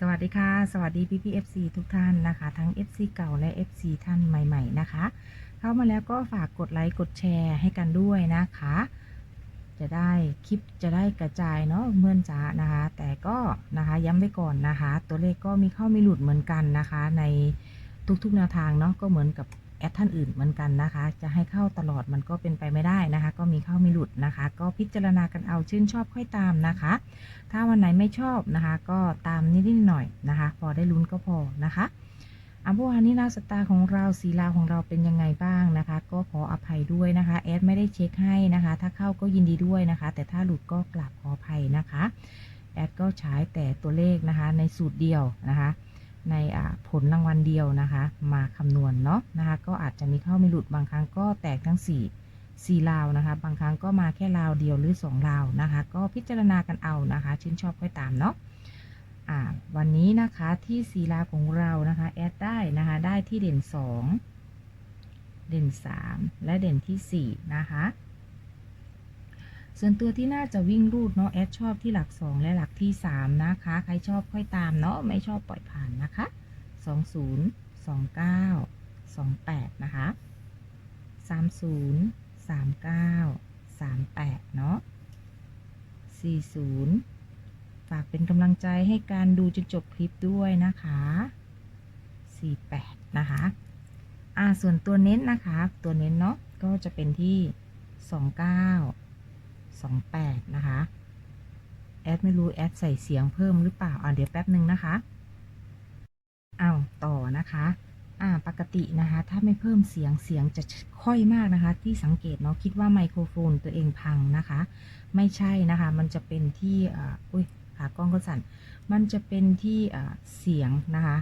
สวัสดีค่ะ สวัสดีพี่พี่ FC ทุกท่านนะคะ ทั้ง FC เก่าและ FC ท่านใหม่ ๆ นะคะ เข้ามาแล้วก็ฝากกดไลค์กดแชร์ให้กันด้วยนะคะ จะได้คลิปจะได้กระจายเนาะเมื่อนจ้านะคะ แต่ก็นะคะย้ำไว้ก่อนนะคะ ตัวเลขก็มีเข้ามีหลุดเหมือนกันนะคะ ในทุกๆแนวทางเนาะก็เหมือนกับ แอดท่านอื่นเหมือนกันนะคะ จะให้เข้าตลอดมันก็เป็นไปไม่ได้นะคะ ก็มีเข้ามีหลุดนะคะ ก็พิจารณากันเอาชื่นชอบค่อยตามนะคะ ถ้าวันไหนไม่ชอบนะคะ ก็ตามนิดๆหน่อยนะคะ พอได้ลุ้นก็พอนะคะอัมพวานี้นาสตาของเราสีลาของเราเป็นยังไงบ้างนะคะ ก็ขออภัยด้วยนะคะแอดไม่ได้เช็คให้นะคะ ถ้าเข้าก็ยินดีด้วยนะคะ แต่ถ้าหลุดก็กลับขออภัยนะคะแอดก็ใช้แต่ตัวเลขนะคะ ในสูตรเดียวนะคะ ในผลรางวัลเดียวนะคะ มาคำนวณเนาะนะคะ ก็อาจจะมีเข้ามีหลุดบางครั้งก็แตกทั้งสี่สีลาวนะคะ บางครั้งก็มาแค่ลาวเดียวหรือสองลาวนะคะ ก็พิจารณากันเอานะคะ ชื่นชอบค่อยตามเนาะวันนี้นะคะที่สีลาวของเรานะคะแอดได้นะคะได้ที่เด่นสองเด่นสามและเด่นที่สี่นะคะ ส่วนตัวที่น่าจะวิ่งรูดเนาะแอดชอบที่หลักสองและหลักที่สามนะคะ ใครชอบค่อยตามเนาะไม่ชอบปล่อยผ่านนะคะสองศูนย์สองเก้าสองแปดนะคะสามศูนย์สามเก้าสามแปดเนาะสี่ศูนย์ฝากเป็นกำลังใจให้การดูจนจบคลิปด้วยนะคะสี่แปดนะคะ อ่า ส่วนตัวเน้นนะคะ ตัวเน้นเนาะ ก็จะเป็นที่ส สองแปดนะคะ แอดไม่รู้ แอดใส่เสียงเพิ่มหรือเปล่า อ่าเดี๋ยวแป๊บหนึ่งนะคะอ้าวต่อนะคะ อ่า ปกตินะคะ ถ้าไม่เพิ่มเสียงเสียงจะค่อยมากนะคะ ที่สังเกตเนาะคิดว่าไมโครโฟนตัวเองพังนะคะ ไม่ใช่นะคะ มันจะเป็นที่อ่าอุ้ยขากล้องก็สั่น มันจะเป็นที่อ่าเสียงนะคะ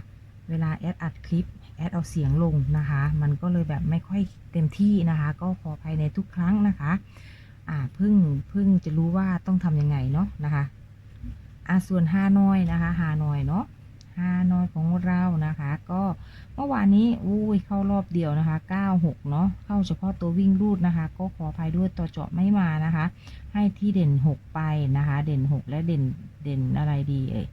เวลาแอดอัดคลิปแอดเอาเสียงลงนะคะ มันก็เลยแบบไม่ค่อยเต็มที่นะคะ ก็ขออภัยในทุกครั้งนะคะ อ่าเพิ่งเพิ่งจะรู้ว่าต้องทำยังไงเนาะนะคะอ่าส่วนฮานอยนะคะฮานอยเนาะฮานอยของเรานะคะ ก็เมื่อวานนี้อุ้ยเข้ารอบเดียวนะคะ96เนาะเข้าเฉพาะตัววิ่งรูดนะคะ ก็ขออภัยด้วยตัวเจาะไม่มานะคะ ให้ที่เด่น 6 ไปนะคะ เด่น 6 และเด่นเด่นอะไรดีเอ่ย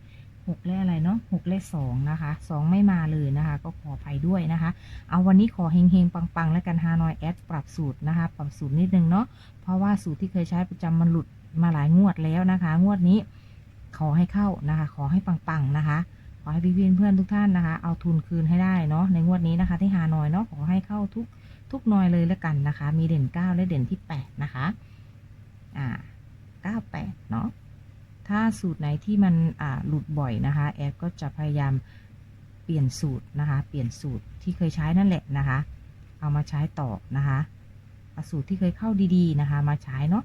6และอะไรเนาะ6และ2นะคะ2ไม่มาเลยนะคะ ก็ขออภัยด้วยนะคะ เอาวันนี้ขอเฮงเฮงปังปังๆ แล้วกันฮานอยแอดปรับสูตรนะคะ ปรับสูตรนิดนึงเนาะเพราะว่าสูตรที่เคยใช้ประจำมันหลุดมาหลายงวดแล้วนะคะ งวดนี้ขอให้เข้านะคะ ขอให้ปังๆนะคะ ขอให้พี่เพื่อนทุกท่านนะคะ เอาทุนคืนให้ได้เนาะในงวดนี้นะคะ ที่หานอยเนาะขอให้เข้าทุกทุกหน่อยเลยแล้วกันนะคะ มีเด่น 9 และเด่นที่ 8 นะคะ อ่า 98 เนาะ ถ้าสูตรไหนที่มันหลุดบ่อยนะคะ แอดก็จะพยายามเปลี่ยนสูตรนะคะ เปลี่ยนสูตรที่เคยใช้นั่นแหละนะคะ เอามาใช้ต่อนะคะเอาสูตรที่เคยเข้าดีๆนะคะ มาใช้เนาะ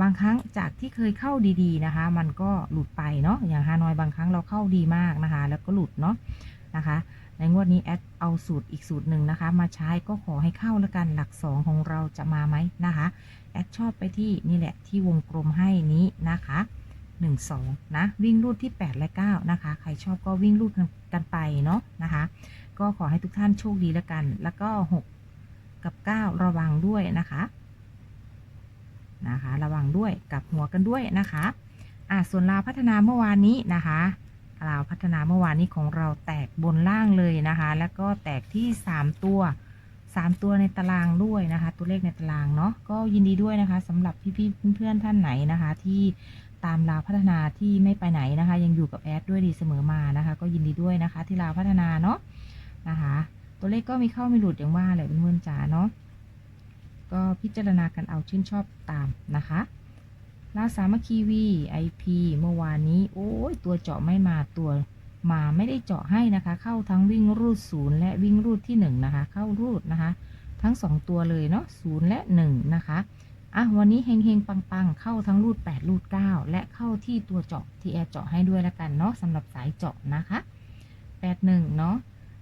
บางครั้งจากที่เคยเข้าดีๆนะคะ มันก็หลุดไปเนาะอย่างฮานอยบางครั้งเราเข้าดีมากนะคะ แล้วก็หลุดเนาะนะคะ ในงวดนี้แอดเอาสูตรอีกสูตรหนึ่งนะคะ มาใช้ก็ขอให้เข้าแล้วกันหลักสองของเราจะมาไหมนะคะ แอดชอบไปที่นี่แหละที่วงกลมให้นี้นะคะ หนึ่งสองนะ วิ่งรูดที่ 8 และ 9 นะคะ ใครชอบก็วิ่งรูดกันไปเนาะนะคะ ก็ขอให้ทุกท่านโชคดีแล้วกัน แล้วก็ 6 กับ 9 ระวังด้วยนะคะนะคะ ระวังด้วยกับหัวกันด้วยนะคะอะส่วนลาวพัฒนาเมื่อวานนี้นะคะลาวพัฒนาเมื่อวานนี้ของเราแตกบนล่างเลยนะคะ แล้วก็แตกที่ 3 ตัว 3 ตัวในตารางด้วยนะคะ ตัวเลขในตารางเนาะก็ยินดีด้วยนะคะสำหรับพี่ๆเพื่อนๆท่านไหนนะคะ ที่ ตามลาวพัฒนาที่ไม่ไปไหนนะคะ ยังอยู่กับแอดด้วยดีเสมอมานะคะ ก็ยินดีด้วยนะคะที่ลาวพัฒนาเนาะนะคะ ตัวเลขก็มีเข้ามีหลุดอย่างว่าแหละเพื่อนๆจ๋าเนาะก็พิจารณากันเอาชื่นชอบตามนะคะลาสามัคคีวีไอพีเมื่อวานนี้ โอ้ยตัวเจาะไม่มาตัวมาไม่ได้เจาะให้นะคะ เข้าทั้งวิ่งรูดศูนย์และวิ่งรูดที่หนึ่งนะคะ เข้ารูดนะคะ ทั้งสองตัวเลยเนาะศูนย์และหนึ่งนะคะ อะวันนี้เฮงเฮงปังปังๆ เข้าทั้งรูด 8 รูด 9 และเข้าที่ตัวเจาะที่แอร์เจาะให้ด้วยแล้วกันเนาะสำหรับสายเจาะนะคะ 81 เนาะ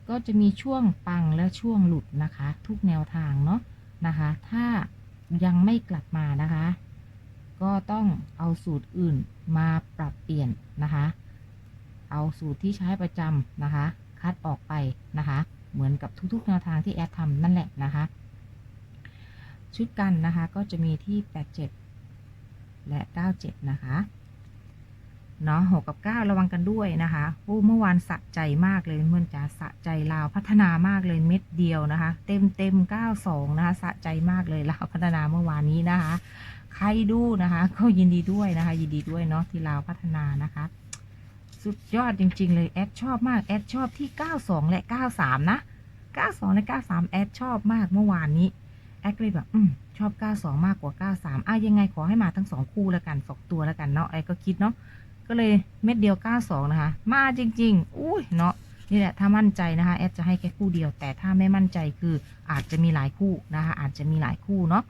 ก็จะมีช่วงปังและช่วงหลุดนะคะ ทุกแนวทางเนาะนะคะ ถ้ายังไม่กลับมานะคะ ก็ต้องเอาสูตรอื่นมาปรับเปลี่ยนนะคะ เอาสูตรที่ใช้ประจำนะคะ คัดออกไปนะคะ เหมือนกับทุกๆแนวทางที่แอดทำนั่นแหละนะคะ ชุดกันนะคะ ก็จะมีที่ 87 และ 97 นะคะ เนาะหกกับเก้าระวังกันด้วยนะคะโอ้เมื่อวานสะใจมากเลยเพื่อนจ๋าสะใจลาวพัฒนามากเลยเม็ดเดียวนะคะ เต็มเต็มเก้าสองนะคะ สะใจมากเลยลาวพัฒนาเมื่อวานนี้นะคะ ใครดูนะคะ ก็ยินดีด้วยนะคะ ยินดีด้วยเนาะที่ลาวพัฒนานะคะสุดยอดจริง ๆ เลย แอดชอบมาก แอดชอบที่ 92 และ 93 นะ 92 และ 93 แอดชอบมากเมื่อวานนี้ แอดเลยแบบอืมชอบ 92 มากกว่า 93อะยังไงขอให้มาทั้ง2คู่แล้วกัน2ตัวแล้วกันเนาะไอ้ก็คิดเนาะก็เลยเม็ดเดียว 92 นะคะ มาจริง ๆ อุ้ยเนาะนี่แหละถ้ามั่นใจนะคะแอดจะให้แค่คู่เดียว แต่ถ้าไม่มั่นใจคืออาจจะมีหลายคู่นะคะ อาจจะมีหลายคู่เนาะ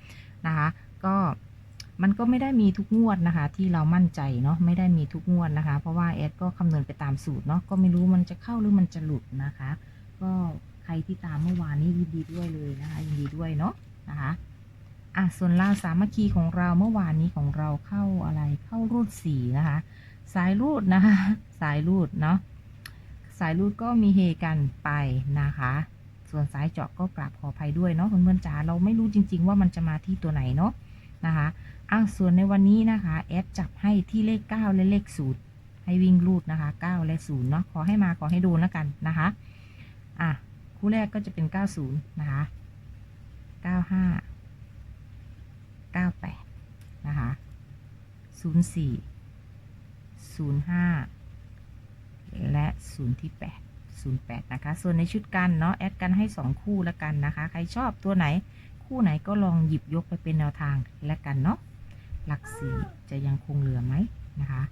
นะคะ ก็มันก็ไม่ได้มีทุกงวดนะคะ ที่เรามั่นใจเนาะไม่ได้มีทุกงวดนะคะ เพราะว่าแอดก็คำนวณไปตามสูตรเนาะก็ไม่รู้มันจะเข้าหรือมันจะหลุดนะคะ ก็ใครที่ตามเมื่อวานนี้ยินดีด้วยเลยนะคะยินดีด้วยเนาะ นะคะอะส่วนลาวสามัคคีของเราเมื่อวานนี้ของเราเข้าอะไรเข้ารูดสีนะคะ สายรูดนะคะ สายรูดเนาะสายรูดก็มีเฮกันไปนะคะ ส่วนสายเจาะก็กราบขออภัยด้วยเนาะเพื่อนๆจ๋าเราไม่รู้จริง ๆ ว่ามันจะมาที่ตัวไหนเนาะนะคะอะส่วนในวันนี้นะคะแอดจับให้ที่เลข 9 และเลข0ให้วิ่งรูดนะคะ 9 และ0เนาะขอให้มาขอให้ดนแล้วกันนะคะอะคู่แรกก็จะเป็น 90 นะคะ 95 98นะคะ04 05และ0ที่8 08นะคะ ส่วนในชุดกันเนาะแอดกันให้2คู่แล้วกันนะคะ ใครชอบตัวไหนคู่ไหนก็ลองหยิบยกไปเป็นแนวทางแล้วกันเนาะหลักสีจะยังคงเหลือไหมนะคะ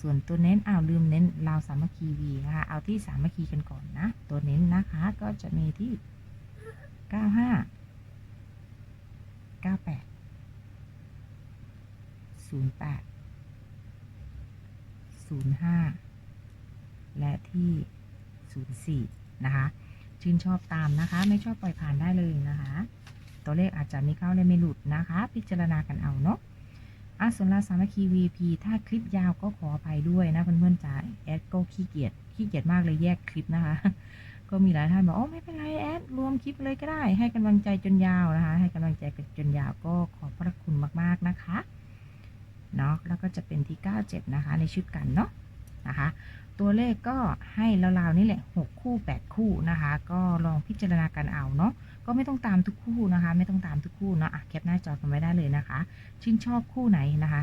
ส่วนตัวเน้นอ้าวลืมเน้นลาวสามัคคีวีนะคะ เอาที่สามัคคีกันก่อนนะ ตัวเน้นนะคะก็จะมีที่ 95 98 08 05และที่04นะคะ ชื่นชอบตามนะคะ ไม่ชอบปล่อยผ่านได้เลยนะคะ ตัวเลขอาจจะมีเข้าและไม่หลุดนะคะ พิจารณากันเอาเนาะอะส่วนลาสามัคคี VP ถ้าคลิปยาวก็ขออภัยด้วยนะเพื่อนๆจ๋าแอดก็ขี้เกียจขี้เกียจมากเลยแยกคลิปนะคะ ก็มีหลายท่านบอกโอ้ไม่เป็นไรแอดรวมคลิปเลยก็ได้ ให้กำลังใจจนยาวนะคะ ให้กำลังใจกันจนยาวก็ขอบพระคุณมากๆนะคะเนาะแล้วก็จะเป็นที่ 97 นะคะ ในชุดกันเนาะนะคะ ตัวเลขก็ให้ราวๆนี่แหละ 6 คู่ 8 คู่นะคะ ก็ลองพิจารณากันเอาเนาะก็ไม่ต้องตามทุกคู่นะคะ ไม่ต้องตามทุกคู่เนาะอะแคปหน้าจอกันไว้ได้เลยนะคะ ชื่นชอบคู่ไหนนะคะ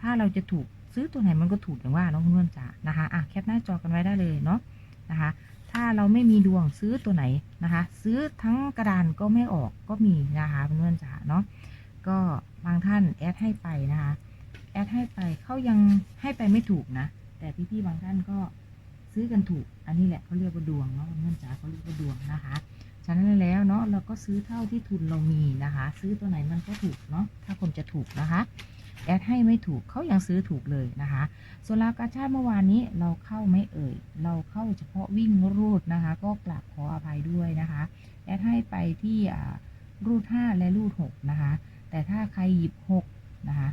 ถ้าเราจะถูกซื้อตัวไหนมันก็ถูกอย่างว่าเนาะเพื่อนจ๋านะคะอะแคปหน้าจอกันไว้ได้เลยเนาะนะคะ ถ้าเราไม่มีดวงซื้อตัวไหนนะคะ ซื้อทั้งกระดานก็ไม่ออกก็มีนะคะเพื่อนๆจ๋าเนาะก็บางท่านแอดให้ไปนะคะแอดให้ไปเขายังให้ไปไม่ถูกนะ แต่พี่ๆบางท่านก็ซื้อกันถูก อันนี้แหละเขาเรียกว่าดวงเนาะเพื่อนจ๋าเขาเรียกว่าดวงนะคะฉะนั้นแล้วเนาะเราก็ซื้อเท่าที่ทุนเรามีนะคะ ซื้อตัวไหนมันก็ถูกเนาะถ้าคนจะถูกนะคะ แอดให้ไม่ถูกเขายังซื้อถูกเลยนะคะ ส่วนราวกาชาติเมื่อวานนี้เราเข้าไม่เอ่ย เราเข้าเฉพาะวิ่งรูดนะคะ ก็กราบขออภัยด้วยนะคะ แอดให้ไปที่รูด 5 และรูด 6 นะคะ แต่ถ้าใครหยิบ 6 นะคะ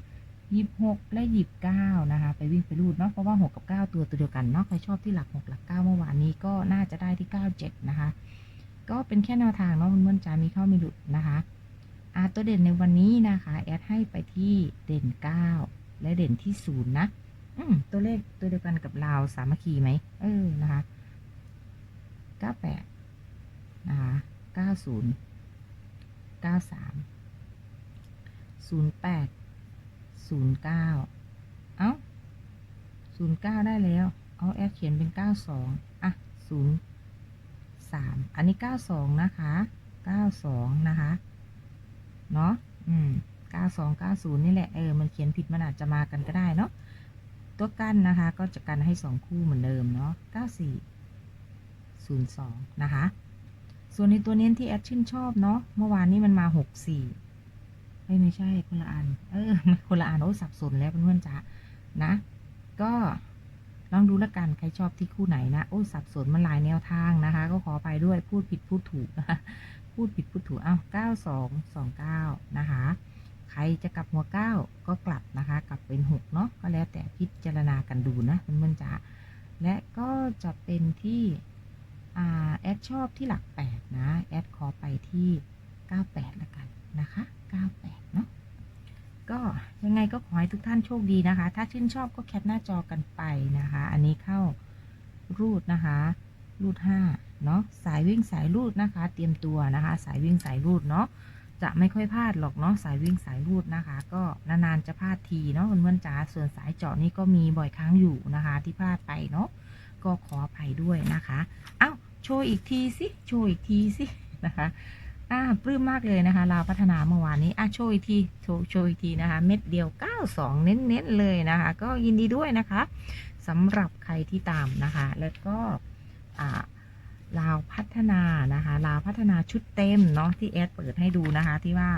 หยิบ 6 และหยิบ 9 นะคะ ไปวิ่งไปรูดเนาะเพราะว่า 6 กับ 9 ตัวตัวเดียวกันเนาะใครชอบที่หลัก 6 หลัก 9 เมื่อวานนี้ก็น่าจะได้ที่ 97 นะคะ ก็เป็นแค่แนวทางเนาะเพื่นๆจมีเข้ามีหลุดนะคะ ตัวเด่นในวันนี้นะคะ แอดให้ไปที่เด่น 9 และเด่นที่ 0 นะอืมตัวเลขตัวเดียวกันกับลาสามัคคีไหมเออนะคะ 98 นะคะ 90 93 08 09 เอ้า 09 ได้แล้ว เอาแอดเขียนเป็น 92 อะ 0 3 อันนี้ 92 นะคะ 92 นะคะ เนาะอืม92 90นี่แหละ เออ มันเขียนผิดมันอาจจะมากันก็ได้เนาะ ตัวกั้นนะคะ ก็จะกันให้2คู่เหมือนเดิมเนาะ94 02นะคะ ส่วนในตัวเน้นที่แอดชื่นชอบเนาะ เมื่อวานนี้มันมา64เอ้ยไม่ใช่คนละอัน เออ คนละอันโอ้สับสนแล้วเพื่อนๆจ๋านะ ก็ลองดูละกัน ใครชอบที่คู่ไหนนะ โอ้สับสนมันหลายแนวทางนะคะ ก็ขอไปด้วยพูดผิดพูดถูกนะ พูดผิดพูดถูกอ้าว9229นะคะ ใครจะกลับหัวเก้าก็กลับนะคะ กลับเป็นหกเนาะก็แล้วแต่พิจารณากันดูนะเพื่อนๆจ๋าและก็จะเป็นที่อแอดชอบที่หลัก8นะ แอดขอไปที่98ละกันนะคะ98เนาะก็ยังไงยังไงก็ขอให้ทุกท่านโชคดีนะคะ ถ้าชื่นชอบก็แคปหน้าจอกันไปนะคะ อันนี้เข้ารูดนะคะ รูดห้า เนาะสายวิ่งสายรูดนะคะ เตรียมตัวนะคะ สายวิ่งสายรูดเนาะจะไม่ค่อยพลาดหรอกเนาะสายวิ่งสายรูดนะคะ ก็นานๆจะพลาดทีเนาะเพื่อนๆจ๋าส่วนสายเจาะนี่ก็มีบ่อยครั้งอยู่นะคะ ที่พลาดไปเนาะก็ขออภัยด้วยนะคะอ้าวโชว์อีกทีสิโชว์อีกทีสินะคะอ่าปลื้มมากเลยนะคะลาพัฒนาเมื่อวานนี้อะโชว์อีกทีโชว์โชว์อีกทีนะคะ เม็ดเดียว 92 เน้นๆเลยนะคะ ก็ยินดีด้วยนะคะสำหรับใครที่ตามนะคะ แล้วก็อ่า ลาวพัฒนานะคะลาวพัฒนาชุดเต็มเนาะที่แอดเปิดให้ดูนะคะ ที่ว่า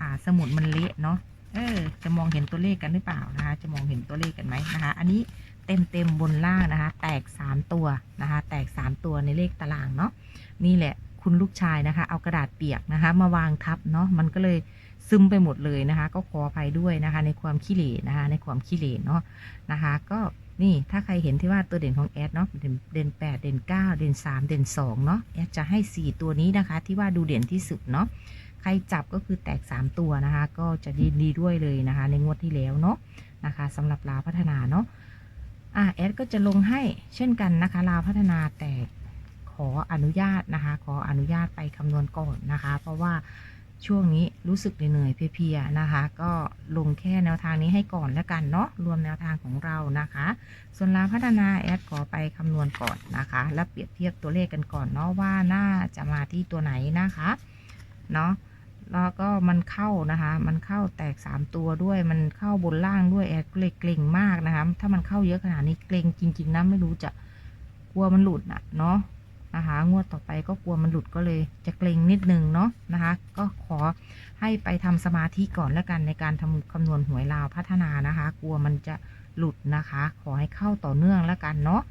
อ่าสมุดมันเละเนาะเออจะมองเห็นตัวเลขกันหรือเปล่านะคะ จะมองเห็นตัวเลขกันไหมนะคะ อันนี้เต็มเต็มบนล่างนะคะ แตก3ตัวนะคะ แตก3ตัวในเลขตารางเนาะนี่แหละคุณลูกชายนะคะ เอากระดาษเปียกนะคะ มาวางทับเนาะมันก็เลยซึมไปหมดเลยนะคะ ก็ขออภัยด้วยนะคะ ในความขี้เหร่นะคะ ในความขี้เหร่เนาะนะคะ ก็ นี่ถ้าใครเห็นที่ว่าตัวเด่นของแอดเนาะเด่นแปดเด่นเก้าเด่นสามเด่นสองเนาะแอดจะให้สี่ตัวนี้นะคะ ที่ว่าดูเด่นที่สุดเนาะใครจับก็คือแตกสามตัวนะคะ ก็จะดีดีด้วยเลยนะคะ ในงวดที่แล้วเนาะนะคะสำหรับลาวพัฒนาเนาะอะแอดก็จะลงให้เช่นกันนะคะลาวพัฒนาแต่ขออนุญาตนะคะ ขออนุญาตไปคำนวณก่อนนะคะ เพราะว่า ช่วงนี้รู้สึกเหนื่อยเพลียๆนะคะ ก็ลงแค่แนวทางนี้ให้ก่อนแล้วกันเนาะรวมแนวทางของเรานะคะ ส่วนลาพัฒนาแอดขอไปคำนวณก่อนนะคะ แล้วเปรียบเทียบตัวเลขกันก่อนเนาะว่าน่าจะมาที่ตัวไหนนะคะเนาะแล้วก็มันเข้านะคะ มันเข้าแตก 3 ตัวด้วย มันเข้าบนล่างด้วยแอดก็เลยเกรงมากนะคะ ถ้ามันเข้าเยอะขนาดนี้เกรงจริง ๆนะไม่รู้จะกลัวมันหลุดนะเนาะ นะคะ งวดต่อไปก็กลัวมันหลุดก็เลยจะเกรงนิดนึงเนาะนะคะ ก็ขอให้ไปทำสมาธิก่อนแล้วกันในการทำคำนวณหวยลาวพัฒนานะคะ กลัวมันจะหลุดนะคะ ขอให้เข้าต่อเนื่องแล้วกันเนาะ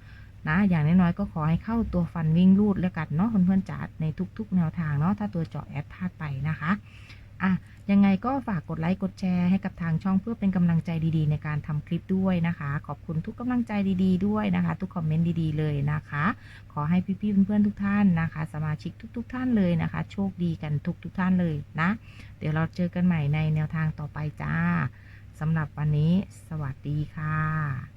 นะอย่างน้อยๆก็ขอให้เข้าตัวฟันวิ่งรูดแล้วกันเนาะเพื่อนๆจ๋าในทุก ๆ แนวทางเนาะถ้าตัวเจาะแอดพลาดไปนะคะ อะยังไงก็ฝากกดไลค์กดแชร์ให้กับทางช่องเพื่อเป็นกำลังใจดีๆ ในการทำคลิปด้วยนะคะ ขอบคุณทุกกำลังใจดีๆ ด้วยนะคะ ทุกคอมเมนต์ดีๆเลยนะคะ ขอให้พี่ๆเพื่อนๆทุกท่านนะคะ สมาชิกทุก ๆ ท่านเลยนะคะ โชคดีกันทุก ๆ ท่านเลยนะ เดี๋ยวเราเจอกันใหม่ในแนวทางต่อไปจ้าสำหรับวันนี้ สวัสดีค่ะ